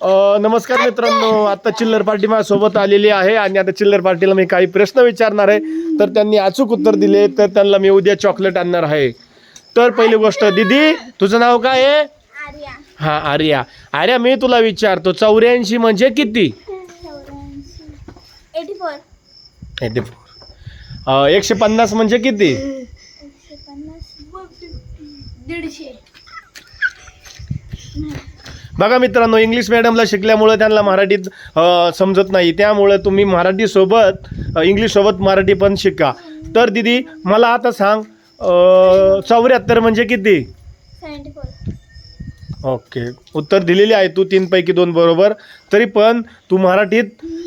अ, नमस्कार मित्रांनो. आता चिल्लर पार्टी माझ्यासोबत आलेली आहे आणि आता चिल्लर पार्टीला मी काही प्रश्न विचारणार आहे. तर त्यांनी अचूक उत्तर दिले तर त्यांना मी उद्या चॉकलेट आणणार आहे. तर पहिली गोष्ट दीदी तुझं नाव काय आहे? आर्या. हा आर्या. आर्या मी तुला विचारतो चौऱ्याऐंशी म्हणजे किती? एटी फोर एटी फोर एकशे पन्नास म्हणजे किती? एकशे पन्नास. दीडशे. बघा मित्रांनो इंग्लिश मॅडमला शिकल्यामुळे त्यांना मराठीत समजत नाही. त्यामुळे तुम्ही मराठीसोबत इंग्लिशसोबत मराठी पण शिका. तर दिदी मला आता सांग चौऱ्याहत्तर म्हणजे किती? ओके. उत्तर दिलेली आहे तू तीनपैकी दोन बरोबर. तरी पण तू मराठीत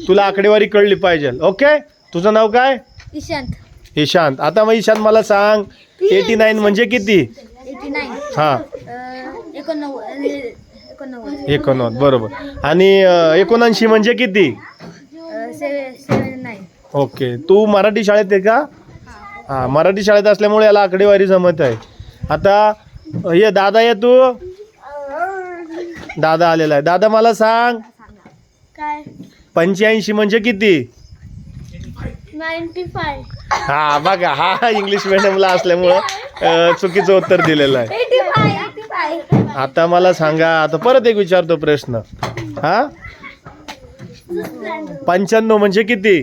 तुला आकडेवारी कळली पाहिजे. ओके? तुझं नाव काय? इशांत ईशांत. आता मग ईशांत मला सांग एटी नाईन म्हणजे किती? हां. एकोणनव्वद. बरोबर. आणि एकोणऐंशी म्हणजे किती? ओके. तू मराठी शाळेत आहे का? हां मराठी शाळेत असल्यामुळे याला आकडेवारी जमत आहे. आता ये दादा ये तू. दादा आलेला आहे. दादा मला सांग. काय? पंच्याऐंशी म्हणजे किती? हा बघा हा इंग्लिश मिडियमला असल्यामुळं चुकीचं उत्तर दिलेलं आहे. आता मला सांगा आता परत एक विचारतो प्रश्न. हा? पंच्याण्णव म्हणजे किती?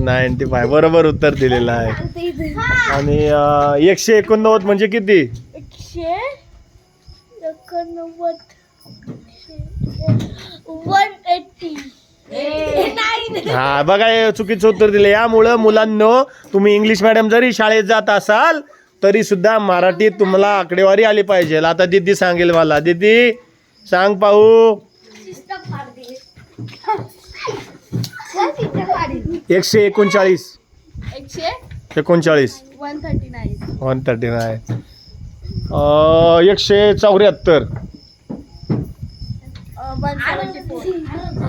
नाईन्टी फाय बरोबर उत्तर दिलेलं आहे. आणि एकशे एकोणनव्वद म्हणजे किती? हा बघा चुकीचं उत्तर दिले. यामुळं मुलांनो तुम्ही इंग्लिश मॅडम जरी शाळेत जात असाल तरी सुद्धा मराठीत तुम्हाला आकडेवारी आली पाहिजे. आता दिदी सांगेल मला. दिदी सांग पाहू. एकशे एकोणचाळीस. एकशे? एकोणचाळीस. One thirty nine one thirty nine एकशे चौऱ्याहत्तर.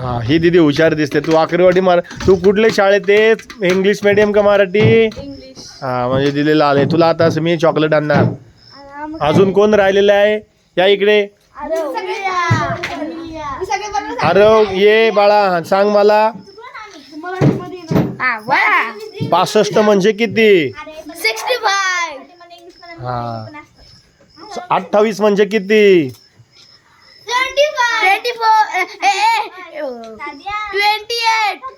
हा ही दिदी हुशार दिसते. तू आकडेवाडी मार. तू कुठल्या शाळेत आहेस? इंग्लिश मिडियम का मराठी? हा म्हणजे दिलेलं आलंय. तुला आता असं मी चॉकलेट आणणार. अजून कोण राहिलेलं आहे? या इकडे. अरे ये बाळा सांग मला. पासष्ट म्हणजे किती? सिक्स्टी फाय हा. अठ्ठावीस म्हणजे किती? ट्वेंटी फोर ट्वेंटी एट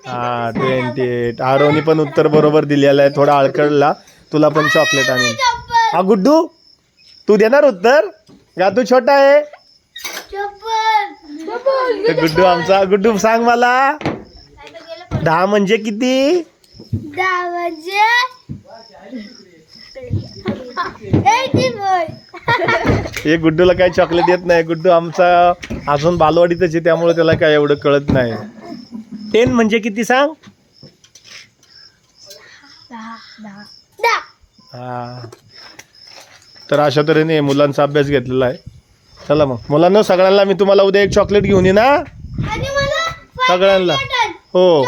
हा ट्वेंटी एट आरोनी पण उत्तर बरोबर दिलेलं आहे. थोडा आळकडला तुला पण चॉकलेट आणेल हा गुड्डू तू देणार उत्तर? का तू छोटा आहे. तर गुड्डू आमचा गुड्डू सांग मला. दहा म्हणजे किती? दहा म्हणजे हे गुड्डूला काही चॉकलेट येत नाही. गुड्डू आमचा अजून बालवाडीतच आहे त्यामुळे त्याला काय एवढं कळत नाही. टेन म्हणजे किती सांग? हा. तर अशा तऱ्हेने मुलांचा अभ्यास घेतलेला आहे. चला मग. मुलांना सगळ्यांना मी तुम्हाला उद्या एक चॉकलेट घेऊन ये ना सगळ्यांना. हो.